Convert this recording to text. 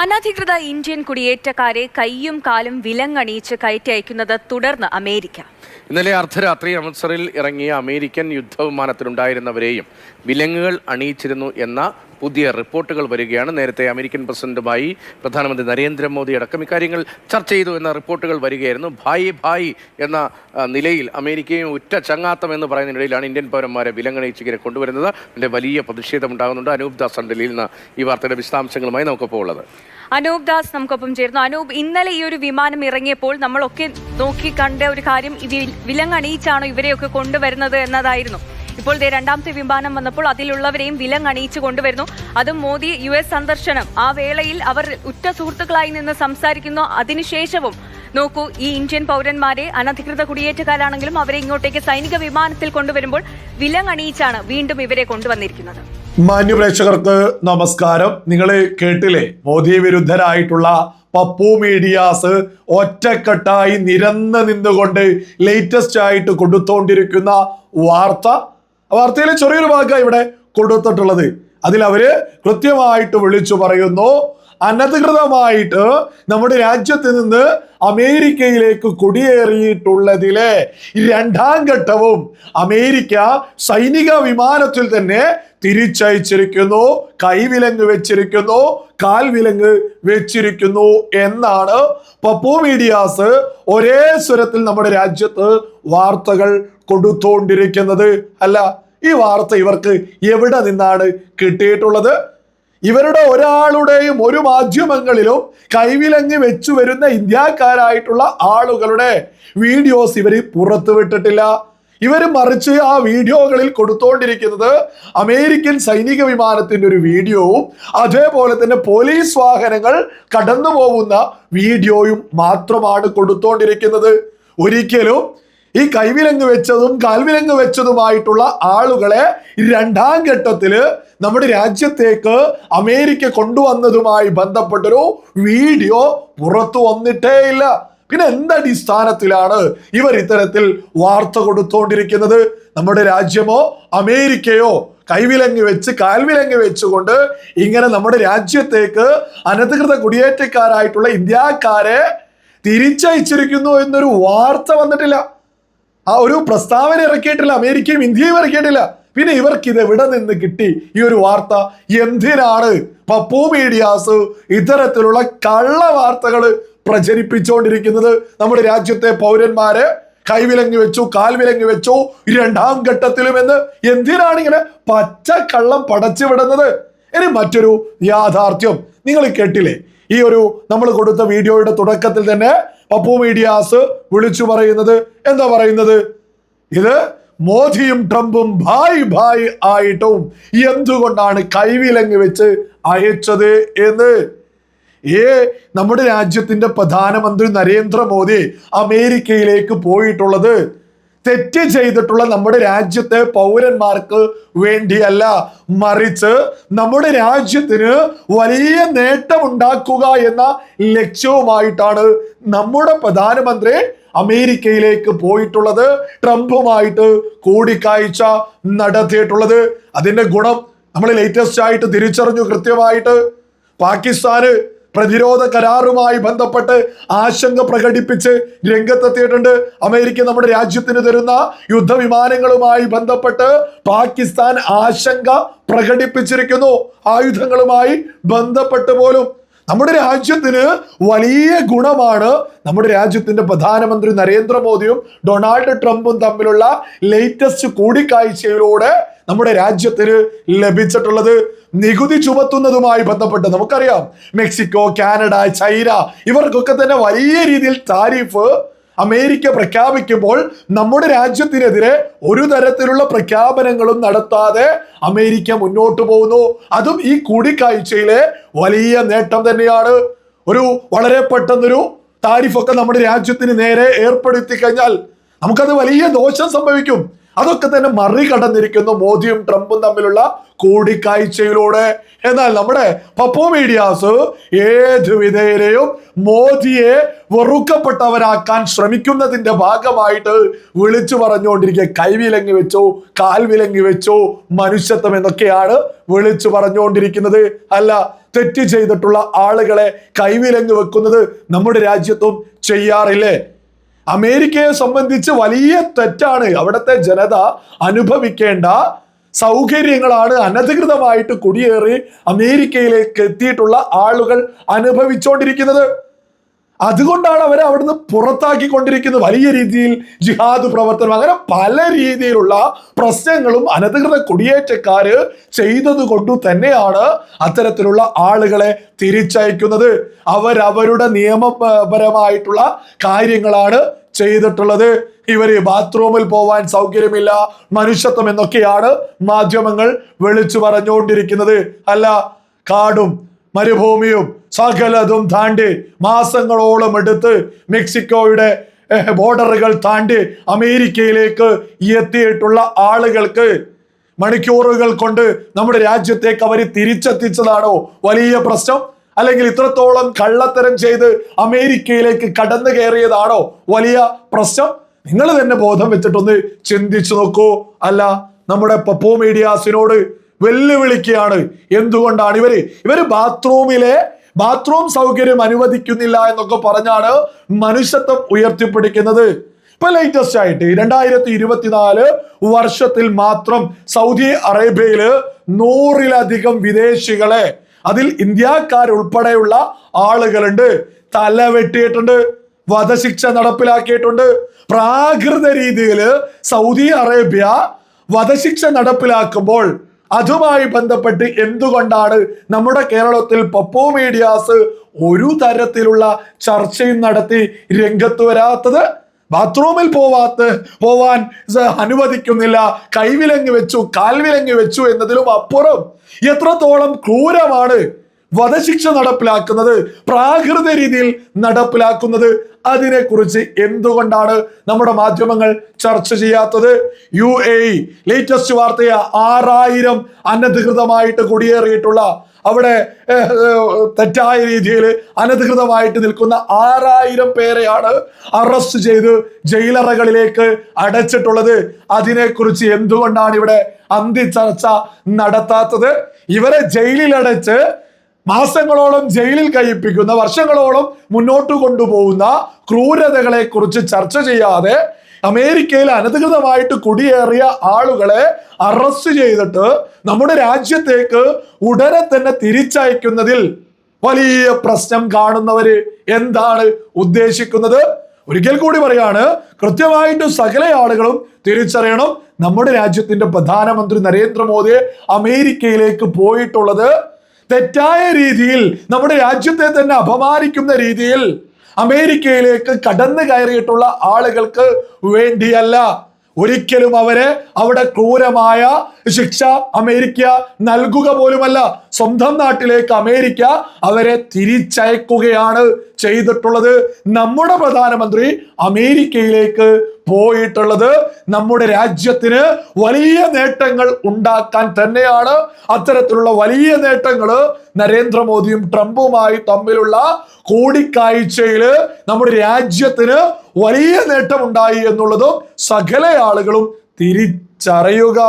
അനധികൃത ഇന്ത്യൻ കുടിയേറ്റക്കാരെ കൈയും കാലും വിലങ്ങണിയിച്ച് കയറ്റി അയക്കുന്നത് തുടർന്ന് അമേരിക്ക. ഇന്നലെ അർദ്ധരാത്രി അമൃത്സറിൽ ഇറങ്ങിയ അമേരിക്കൻ യുദ്ധവിമാനത്തിലുണ്ടായിരുന്നവരെയും വിലങ്ങുകൾ അണിയിച്ചിരുന്നു എന്ന പുതിയ റിപ്പോർട്ടുകൾ വരികയാണ്. നേരത്തെ അമേരിക്കൻ പ്രസിഡന്റുമായി പ്രധാനമന്ത്രി നരേന്ദ്രമോദി അടക്കം ഇക്കാര്യങ്ങൾ ചർച്ച ചെയ്തു എന്ന റിപ്പോർട്ടുകൾ വരികയായിരുന്നു. ഭായി ഭായി എന്ന നിലയിൽ അമേരിക്കയും ഉറ്റ ചങ്ങാത്തം എന്ന് പറയുന്നതിനിടയിലാണ് ഇന്ത്യൻ പൗരന്മാരെ വിലങ്ങണിയിച്ച് ഇങ്ങനെ കൊണ്ടുവരുന്നത്. അതിന്റെ വലിയ പ്രതിഷേധമുണ്ടാകുന്നുണ്ട് അനൂപ് ദാസ് ഡൽഹിയിൽ നിന്ന് ഈ വാർത്തയുടെ വിശദാംശങ്ങളുമായി നമുക്കൊപ്പം ഉള്ളത്. അനൂപ് ദാസ് നമുക്കൊപ്പം ചേരുന്നു. അനൂപ് ഇന്നലെ ഈ ഒരു വിമാനം ഇറങ്ങിയപ്പോൾ നമ്മളൊക്കെ നോക്കി കണ്ട ഒരു കാര്യം ഇത് വിലങ്ങണിയിച്ചാണോ ഇവരെയൊക്കെ കൊണ്ടുവരുന്നത് എന്നതായിരുന്നു. ഇപ്പോൾ ദേ രണ്ടാമത്തെ വിമാനം വന്നപ്പോൾ അതിലുള്ളവരെയും വിലങ്ങണിയിച്ചു കൊണ്ടുവരുന്നു. അതും മോദി യു എസ് സന്ദർശനം. ആ വേളയിൽ അവർ ഉറ്റ സുഹൃത്തുക്കളായി നിന്ന് സംസാരിക്കുന്നു. അതിനുശേഷവും നോക്കൂ ഈ ഇന്ത്യൻ പൗരന്മാരെ അനധികൃത കുടിയേറ്റക്കാരാണെങ്കിലും അവരെ ഇങ്ങോട്ടേക്ക് സൈനിക വിമാനത്തിൽ കൊണ്ടുവരുമ്പോൾ വിലങ്ങണിയിച്ചാണ് വീണ്ടും ഇവരെ കൊണ്ടുവന്നിരിക്കുന്നത്. മാന്യപ്രേക്ഷകർക്ക് നമസ്കാരം. നിങ്ങൾ കേട്ടില്ലേ? മോദി വിരുദ്ധരായിട്ടുള്ള പപ്പു മീഡിയാസ് ഒറ്റക്കെട്ടായി നിരന്ന് നിന്നുകൊണ്ട് ലേറ്റസ്റ്റ് ആയിട്ട് കൊടുത്തോണ്ടിരിക്കുന്ന വാർത്ത. വാർത്തയിലെ ചെറിയൊരു ഭാഗം ഇവിടെ കൊടുത്തിട്ടുള്ളത്. അതിൽ അവർ കൃത്യമായിട്ട് വിളിച്ചു പറയുന്നു. അനധികൃതമായിട്ട് നമ്മുടെ രാജ്യത്ത് നിന്ന് അമേരിക്കയിലേക്ക് കുടിയേറിയിട്ടുള്ളതിലെ രണ്ടാം ഘട്ടവും അമേരിക്ക സൈനിക വിമാനത്തിൽ തന്നെ തിരിച്ചയച്ചിരിക്കുന്നു. കൈവിലങ്ങ് വെച്ചിരിക്കുന്നു. കാൽ വിലങ്ങ് വെച്ചിരിക്കുന്നു എന്നാണ് പപ്പു മീഡിയാസ് ഒരേ സ്വരത്തിൽ നമ്മുടെ രാജ്യത്ത് വാർത്തകൾ കൊടുത്തോണ്ടിരിക്കുന്നത്. അല്ല ഈ വാർത്ത ഇവർക്ക് എവിടെ നിന്നാണ് കിട്ടിയിട്ടുള്ളത്? ഇവരുടെ ഒരാളുടെയും ഒരു മാധ്യമങ്ങളിലും കൈവിലങ്ങി വെച്ചു വരുന്ന ഇന്ത്യക്കാരായിട്ടുള്ള ആളുകളുടെ വീഡിയോസ് ഇവർ പുറത്തുവിട്ടിട്ടില്ല ഇവർ മറിച്ച് ആ വീഡിയോകളിൽ കൊടുത്തോണ്ടിരിക്കുന്നത് അമേരിക്കൻ സൈനിക വിമാനത്തിന്റെ ഒരു വീഡിയോവും അതേപോലെ തന്നെ പോലീസ് വാഹനങ്ങൾ കടന്നു പോകുന്ന വീഡിയോയും മാത്രമാണ് കൊടുത്തോണ്ടിരിക്കുന്നത്. ഒരിക്കലും ഈ കൈവിലങ്ങ് വെച്ചതും കാൽവിലങ്ങ് വെച്ചതുമായിട്ടുള്ള ആളുകളെ രണ്ടാം ഘട്ടത്തിൽ നമ്മുടെ രാജ്യത്തേക്ക് അമേരിക്ക കൊണ്ടുവന്നതുമായി ബന്ധപ്പെട്ടൊരു വീഡിയോ പുറത്തു വന്നിട്ടേ ഇല്ല. പിന്നെ എന്തടിസ്ഥാനത്തിലാണ് ഇവർ ഇത്തരത്തിൽ വാർത്ത കൊടുത്തോണ്ടിരിക്കുന്നത്? നമ്മുടെ രാജ്യമോ അമേരിക്കയോ കൈവിലങ്ങ് വെച്ച് കാൽവിലങ്ങ് വെച്ചുകൊണ്ട് ഇങ്ങനെ നമ്മുടെ രാജ്യത്തേക്ക് അനധികൃത കുടിയേറ്റക്കാരായിട്ടുള്ള ഇന്ത്യക്കാരെ തിരിച്ചയച്ചിരിക്കുന്നു എന്നൊരു വാർത്ത വന്നിട്ടില്ല. ആ ഒരു പ്രസ്താവന ഇറക്കിയിട്ടില്ല അമേരിക്കയും ഇന്ത്യയും ഇറക്കിയിട്ടില്ല. പിന്നെ ഇവർക്ക് ഇത് എവിടെ നിന്ന് കിട്ടി? ഈ ഒരു വാർത്ത എന്തിനാണ്? പപ്പു മീഡിയാസ് ഇത്തരത്തിലുള്ള കള്ള വാർത്തകൾ പ്രചരിപ്പിച്ചുകൊണ്ടിരിക്കുന്നത് നമ്മുടെ രാജ്യത്തെ പൗരന്മാരെ കൈവിലങ്ങി വെച്ചു കാൽവിലങ്ങി വെച്ചു രണ്ടാം ഘട്ടത്തിലും എന്ന് എന്തിനാണ് ഇങ്ങനെ പച്ച കള്ളം പടച്ചു വിടുന്നത്? ഇനി മറ്റൊരു യാഥാർത്ഥ്യം. നിങ്ങൾ കേട്ടില്ലേ? ഈ ഒരു നമ്മൾ കൊടുത്ത വീഡിയോയുടെ തുടക്കത്തിൽ തന്നെ പപ്പു മീഡിയാസ് വിളിച്ചു പറയുന്നത്. എന്താ പറയുന്നത്? ഇത് മോദിയും ട്രംപും ഭായ് ഭായ് ആയിട്ടും എന്തുകൊണ്ടാണ് കൈവിലങ്ങ് വെച്ച് അയച്ചത് എന്ന്? ഏ നമ്മുടെ രാജ്യത്തിന്റെ പ്രധാനമന്ത്രി നരേന്ദ്രമോദി അമേരിക്കയിലേക്ക് പോയിട്ടുള്ളത് തെറ്റ് ചെയ്തിട്ടുള്ള നമ്മുടെ രാജ്യത്തെ പൗരന്മാർക്ക് വേണ്ടിയല്ല. മറിച്ച് നമ്മുടെ രാജ്യത്തിന് വലിയ നേട്ടമുണ്ടാക്കുക എന്ന ലക്ഷ്യവുമായിട്ടാണ് നമ്മുടെ പ്രധാനമന്ത്രി അമേരിക്കയിലേക്ക് പോയിട്ടുള്ളത്. ട്രംപുമായിട്ട് കൂടിക്കാഴ്ച നടത്തിയിട്ടുള്ളത്. അതിന്റെ ഗുണം നമ്മൾ ലേറ്റസ്റ്റ് ആയിട്ട് തിരിച്ചറിഞ്ഞു കൃത്യമായിട്ട്. പാകിസ്ഥാന് പ്രതിരോധ കരാറുമായി ബന്ധപ്പെട്ട് ആശങ്ക പ്രകടിപ്പിച്ച് രംഗത്തെത്തിയിട്ടുണ്ട്. അമേരിക്ക നമ്മുടെ രാജ്യത്തിന് തരുന്ന യുദ്ധവിമാനങ്ങളുമായി ബന്ധപ്പെട്ട് പാകിസ്ഥാൻ ആശങ്ക പ്രകടിപ്പിച്ചിരിക്കുന്നു. ആയുധങ്ങളുമായി ബന്ധപ്പെട്ട് പോലും. നമ്മുടെ രാജ്യത്തിന് വലിയ ഗുണമാണ് നമ്മുടെ രാജ്യത്തിന്റെ പ്രധാനമന്ത്രി നരേന്ദ്രമോദിയും ഡൊണാൾഡ് ട്രംപും തമ്മിലുള്ള ലേറ്റസ്റ്റ് കൂടിക്കാഴ്ചയിലൂടെ നമ്മുടെ രാജ്യത്തിന് ലഭിച്ചിട്ടുള്ളത്. നികുതി ചുമത്തുന്നതുമായി ബന്ധപ്പെട്ട് നമുക്കറിയാം. മെക്സിക്കോ കാനഡ ചൈന ഇവർക്കൊക്കെ തന്നെ വലിയ രീതിയിൽ താരിഫ് അമേരിക്ക പ്രഖ്യാപിക്കുമ്പോൾ നമ്മുടെ രാജ്യത്തിനെതിരെ ഒരു തരത്തിലുള്ള പ്രഖ്യാപനങ്ങളും നടത്താതെ അമേരിക്ക മുന്നോട്ട് പോകുന്നു. അതും ഈ കൂടിക്കാഴ്ചയിലെ വലിയ നേട്ടം തന്നെയാണ്. ഒരു വളരെ പെട്ടെന്നൊരു താരിഫൊക്കെ നമ്മുടെ രാജ്യത്തിന് നേരെ ഏർപ്പെടുത്തി കഴിഞ്ഞാൽ നമുക്കത് വലിയ ദോഷം സംഭവിക്കും. അതൊക്കെ തന്നെ മറികടന്നിരിക്കുന്നു മോദിയും ട്രംപും തമ്മിലുള്ള കൂടിക്കാഴ്ചയിലൂടെ. എന്നാൽ നമ്മുടെ പപ്പോ മീഡിയാസ് ഏത് വിധേയരെയും മോദിയെ വെറുക്കപ്പെട്ടവരാക്കാൻ ശ്രമിക്കുന്നതിന്റെ ഭാഗമായിട്ട് വിളിച്ചു പറഞ്ഞുകൊണ്ടിരിക്കുക കൈവിലങ്ങി വെച്ചോ കാൽ വിലങ്ങി വെച്ചോ മനുഷ്യത്വം എന്നൊക്കെയാണ് വിളിച്ചു പറഞ്ഞുകൊണ്ടിരിക്കുന്നത്. അല്ല തെറ്റ് ചെയ്തിട്ടുള്ള ആളുകളെ കൈവിലങ്ങ് വെക്കുന്നത് നമ്മുടെ രാജ്യത്തും ചെയ്യാറില്ലേ? അമേരിക്കയെ സംബന്ധിച്ച് വലിയ തെറ്റാണ്. അവിടുത്തെ ജനത അനുഭവിക്കേണ്ട സൗകര്യങ്ങളാണ് അനധികൃതമായിട്ട് കുടിയേറി അമേരിക്കയിലേക്ക് എത്തിയിട്ടുള്ള ആളുകൾ അനുഭവിച്ചുകൊണ്ടിരിക്കുന്നത് അതുകൊണ്ടാണ് അവരെ അവിടുന്ന് പുറത്താക്കിക്കൊണ്ടിരിക്കുന്നത്. വലിയ രീതിയിൽ ജിഹാദ് പ്രവർത്തനം അങ്ങനെ പല രീതിയിലുള്ള പ്രശ്നങ്ങളും അനധികൃത കുടിയേറ്റക്കാര് ചെയ്തത് കൊണ്ടു തന്നെയാണ് അത്തരത്തിലുള്ള ആളുകളെ തിരിച്ചയക്കുന്നത്. അവരവരുടെ നിയമപരമായിട്ടുള്ള കാര്യങ്ങളാണ് ചെയ്തിട്ടുള്ളത്. ഇവർ ബാത്റൂമിൽ പോവാൻ സൗകര്യമില്ല. മനുഷ്യത്വം എന്നൊക്കെയാണ് മാധ്യമങ്ങൾ വിളിച്ചു പറഞ്ഞുകൊണ്ടിരിക്കുന്നത്. അല്ല കാടും മരുഭൂമിയും സകലതും താണ്ടി മാസങ്ങളോളം എടുത്ത് മെക്സിക്കോയുടെ ബോർഡറുകൾ താണ്ടി അമേരിക്കയിലേക്ക് എത്തിയിട്ടുള്ള ആളുകൾക്ക് മണിക്കൂറുകൾ കൊണ്ട് നമ്മുടെ രാജ്യത്തേക്ക് അവർ തിരിച്ചെത്തിച്ചതാണോ വലിയ പ്രശ്നം? അല്ലെങ്കിൽ ഇത്രത്തോളം കള്ളത്തരം ചെയ്ത് അമേരിക്കയിലേക്ക് കടന്നു കയറിയതാണോ വലിയ പ്രശ്നം? നിങ്ങൾ തന്നെ ബോധം വെച്ചിട്ടൊന്ന് ചിന്തിച്ചു നോക്കൂ. അല്ല നമ്മുടെ പപ്പോ മീഡിയാസിനോട് വെല്ലുവിളിക്കുകയാണ്. എന്തുകൊണ്ടാണ് ഇവർ? ഇവർ ബാത്റൂമിലെ ബാത്റൂം സൗകര്യം അനുവദിക്കുന്നില്ല എന്നൊക്കെ പറഞ്ഞാണ് മനുഷ്യത്വം ഉയർത്തിപ്പിടിക്കുന്നത്. ഇപ്പൊ ലേറ്റസ്റ്റ് ആയിട്ട് രണ്ടായിരത്തി ഇരുപത്തിനാല് വർഷത്തിൽ മാത്രം സൗദി അറേബ്യയിൽ നൂറിലധികം വിദേശികളെ അതിൽ ഇന്ത്യക്കാരുൾപ്പെടെയുള്ള ആളുകളുണ്ട്. തല വെട്ടിയിട്ടുണ്ട് വധശിക്ഷ നടപ്പിലാക്കിയിട്ടുണ്ട്. പ്രാകൃത രീതിയിൽ സൗദി അറേബ്യ വധശിക്ഷ നടപ്പിലാക്കുമ്പോൾ അതുമായി ബന്ധപ്പെട്ട് എന്തുകൊണ്ടാണ് നമ്മുടെ കേരളത്തിൽ പപ്പോ മീഡിയാസ് ഒരു തരത്തിലുള്ള ചർച്ചയും നടത്തി രംഗത്ത് വരാത്തത്? ബാത്റൂമിൽ പോവാത്ത പോവാൻ അനുവദിക്കുന്നില്ല. കൈവിലങ്ങ് വെച്ചു കാൽവിലങ്ങ് വെച്ചു എന്നതിലും അപ്പുറം എത്രത്തോളം ക്രൂരമാണ് വധശിക്ഷ നടപ്പിലാക്കുന്നത് പ്രാകൃത രീതിയിൽ നടപ്പിലാക്കുന്നത് അതിനെക്കുറിച്ച് എന്തുകൊണ്ടാണ് നമ്മുടെ മാധ്യമങ്ങൾ ചർച്ച ചെയ്യാത്തത്? യു എ ലേറ്റസ്റ്റ് വാർത്തയ ആറായിരം അനധികൃതമായിട്ട് കുടിയേറിയിട്ടുള്ള അവിടെ തെറ്റായ രീതിയിൽ അനധികൃതമായിട്ട് നിൽക്കുന്ന ആറായിരം പേരെയാണ് അറസ്റ്റ് ചെയ്ത് ജയിലറകളിലേക്ക് അടച്ചിട്ടുള്ളത്. അതിനെക്കുറിച്ച് എന്തുകൊണ്ടാണ് ഇവിടെ അന്തി ചർച്ച നടത്താത്തത്? ഇവരെ ജയിലിലടച്ച് മാസങ്ങളോളം ജയിലിൽ കഴിപ്പിക്കുന്ന വർഷങ്ങളോളം മുന്നോട്ട് കൊണ്ടുപോകുന്ന ക്രൂരതകളെ കുറിച്ച് ചർച്ച ചെയ്യാതെ അമേരിക്കയിൽ അനധികൃതമായിട്ട് കുടിയേറിയ ആളുകളെ അറസ്റ്റ് ചെയ്തിട്ട് നമ്മുടെ രാജ്യത്തേക്ക് ഉടനെ തന്നെ തിരിച്ചയക്കുന്നതിൽ വലിയ പ്രശ്നം കാണുന്നവര് എന്താണ് ഉദ്ദേശിക്കുന്നത്? ഒരിക്കൽ കൂടി പറയാണ് കൃത്യമായിട്ട് സകല ആളുകളും തിരിച്ചറിയണം. നമ്മുടെ രാജ്യത്തിന്റെ പ്രധാനമന്ത്രി നരേന്ദ്രമോദി അമേരിക്കയിലേക്ക് പോയിട്ടുള്ളത് തെറ്റായ രീതിയിൽ നമ്മുടെ രാജ്യത്തെ തന്നെ അപമാനിക്കുന്ന രീതിയിൽ അമേരിക്കയിലേക്ക് കടന്നു കയറിയിട്ടുള്ള ആളുകൾക്ക് വേണ്ടിയല്ല. ഒരിക്കലും അവരെ അവിടെ ക്രൂരമായ ശിക്ഷ അമേരിക്ക നൽകുക പോലുമല്ല. സ്വന്തം നാട്ടിലേക്ക് അമേരിക്ക അവരെ തിരിച്ചയക്കുകയാണ് ചെയ്തിട്ടുള്ളത്. നമ്മുടെ പ്രധാനമന്ത്രി അമേരിക്കയിലേക്ക് പോയിട്ടുള്ളത് നമ്മുടെ രാജ്യത്തിന് വലിയ നേട്ടങ്ങൾ ഉണ്ടാക്കാൻ തന്നെയാണ്. അത്തരത്തിലുള്ള വലിയ നേട്ടങ്ങൾ നരേന്ദ്രമോദിയും ട്രംപുമായി തമ്മിലുള്ള കൂടിക്കാഴ്ചയിൽ നമ്മുടെ രാജ്യത്തിന് വലിയ നേട്ടമുണ്ടായി എന്നുള്ളതും സകല ആളുകളും തിരിച്ചറിയുക.